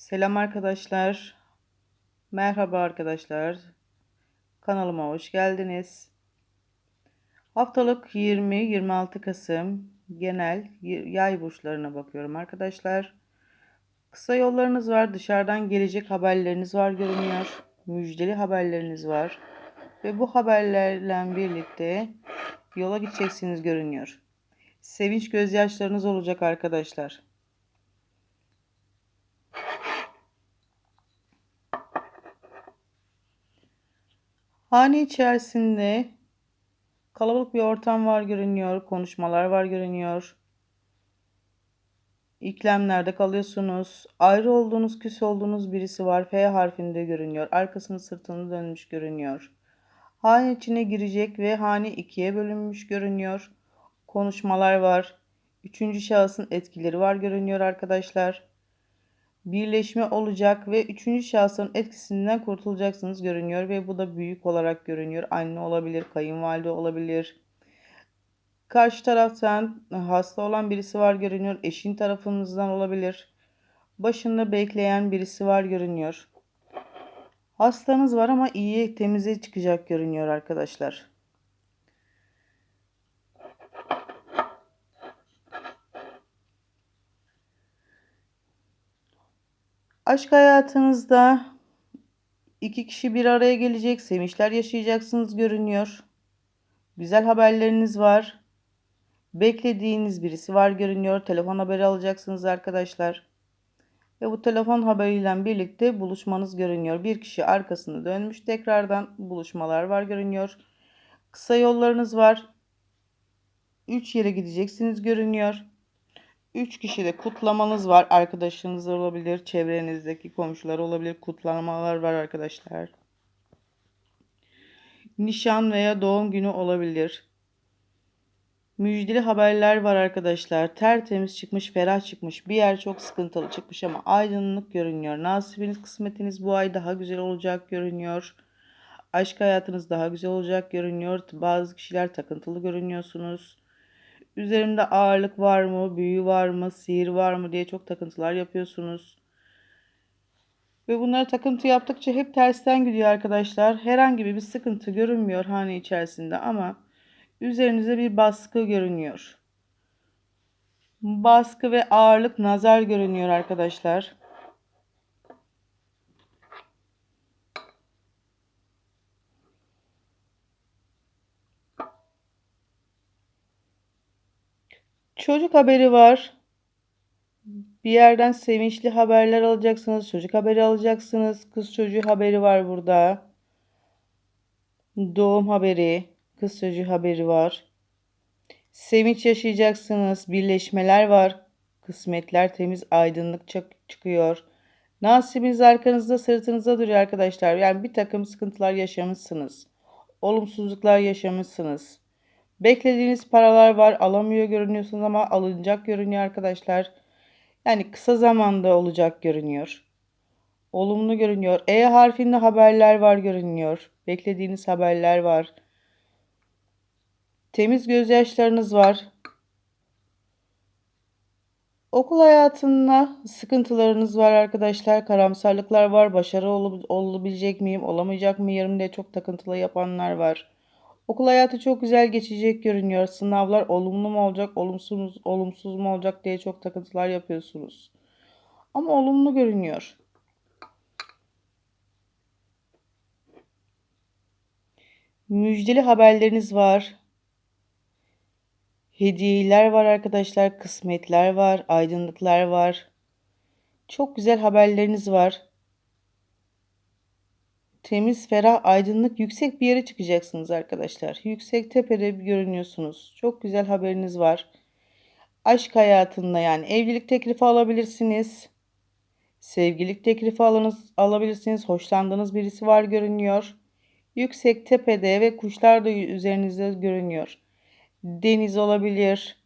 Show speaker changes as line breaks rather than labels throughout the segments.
Selam arkadaşlar. Merhaba arkadaşlar. Kanalıma hoş geldiniz. Haftalık 20-26 Kasım genel yay burçlarına bakıyorum arkadaşlar. Kısa yollarınız var. Dışarıdan gelecek haberleriniz var görünüyor. Müjdeli haberleriniz var. Ve bu haberlerle birlikte yola gideceksiniz görünüyor. Sevinç gözyaşlarınız olacak arkadaşlar. Hane içerisinde kalabalık bir ortam var görünüyor. Konuşmalar var görünüyor. İklemlerde kalıyorsunuz. Ayrı olduğunuz, küs olduğunuz birisi var. F harfinde görünüyor. Arkasını sırtını dönmüş görünüyor. Hane içine girecek ve hane ikiye bölünmüş görünüyor. Konuşmalar var. Üçüncü şahısın etkileri var görünüyor arkadaşlar birleşme olacak ve üçüncü şahsın etkisinden kurtulacaksınız görünüyor ve bu da büyük olarak görünüyor. Anne olabilir, kayınvalide olabilir. Karşı taraftan hasta olan birisi var görünüyor. Eşin tarafınızdan olabilir. Başında bekleyen birisi var görünüyor. Hastanız var ama iyi temize çıkacak görünüyor arkadaşlar. Aşk hayatınızda iki kişi bir araya gelecek, sevinçler yaşayacaksınız görünüyor. Güzel haberleriniz var. Beklediğiniz birisi var görünüyor. Telefon haberi alacaksınız arkadaşlar. Ve bu telefon haberiyle birlikte buluşmanız görünüyor. Bir kişi arkasını dönmüş tekrardan buluşmalar var görünüyor. Kısa yollarınız var. Üç yere gideceksiniz görünüyor. 3 kişi de kutlamanız var. Arkadaşınız olabilir, çevrenizdeki komşular olabilir. Kutlamalar var arkadaşlar. Nişan veya doğum günü olabilir. Müjdeli haberler var arkadaşlar. Tertemiz çıkmış, ferah çıkmış. Bir yer çok sıkıntılı çıkmış ama aydınlık görünüyor. Nasibiniz, kısmetiniz bu ay daha güzel olacak görünüyor. Aşk hayatınız daha güzel olacak görünüyor. Bazı kişiler takıntılı görünüyorsunuz. Üzerimde ağırlık var mı, büyü var mı, sihir var mı diye çok takıntılar yapıyorsunuz. Ve bunları takıntı yaptıkça hep tersten gidiyor arkadaşlar. Herhangi bir sıkıntı görünmüyor hane içerisinde ama üzerinize bir baskı görünüyor. Baskı ve ağırlık nazar görünüyor arkadaşlar. Çocuk haberi var. Bir yerden sevinçli haberler alacaksınız. Çocuk haberi alacaksınız. Kız çocuğu haberi var burada. Doğum haberi. Kız çocuğu haberi var. Sevinç yaşayacaksınız. Birleşmeler var. Kısmetler temiz, aydınlık çıkıyor. Nasibiniz arkanızda, sırtınızda duruyor arkadaşlar. Yani bir takım sıkıntılar yaşamışsınız. Olumsuzluklar yaşamışsınız. Beklediğiniz paralar var. Alamıyor görünüyorsunuz ama alınacak görünüyor arkadaşlar. Yani kısa zamanda olacak görünüyor. Olumlu görünüyor. E harfinde haberler var görünüyor. Beklediğiniz haberler var. Temiz gözyaşlarınız var. Okul hayatında sıkıntılarınız var arkadaşlar. Karamsarlıklar var. Başarı ol olabilecek miyim, olamayacak mı yarım diye çok takıntılı yapanlar var. Okul hayatı çok güzel geçecek görünüyor. Sınavlar olumlu mu olacak, olumsuz, olumsuz mu olacak diye çok takıntılar yapıyorsunuz. Ama olumlu görünüyor. Müjdeli haberleriniz var. Hediyeler var arkadaşlar, kısmetler var, aydınlıklar var. Çok güzel haberleriniz var temiz, ferah, aydınlık, yüksek bir yere çıkacaksınız arkadaşlar. Yüksek tepede görünüyorsunuz. Çok güzel haberiniz var. Aşk hayatında yani evlilik teklifi alabilirsiniz. Sevgilik teklifi alınız, alabilirsiniz. Hoşlandığınız birisi var görünüyor. Yüksek tepede ve kuşlar da üzerinizde görünüyor. Deniz olabilir.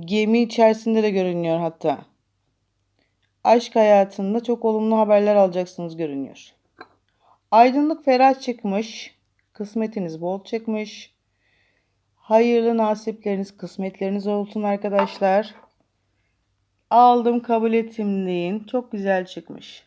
Gemi içerisinde de görünüyor hatta aşk hayatında çok olumlu haberler alacaksınız görünüyor. Aydınlık ferah çıkmış. Kısmetiniz bol çıkmış. Hayırlı nasipleriniz, kısmetleriniz olsun arkadaşlar. Aldım kabul ettim deyin. Çok güzel çıkmış.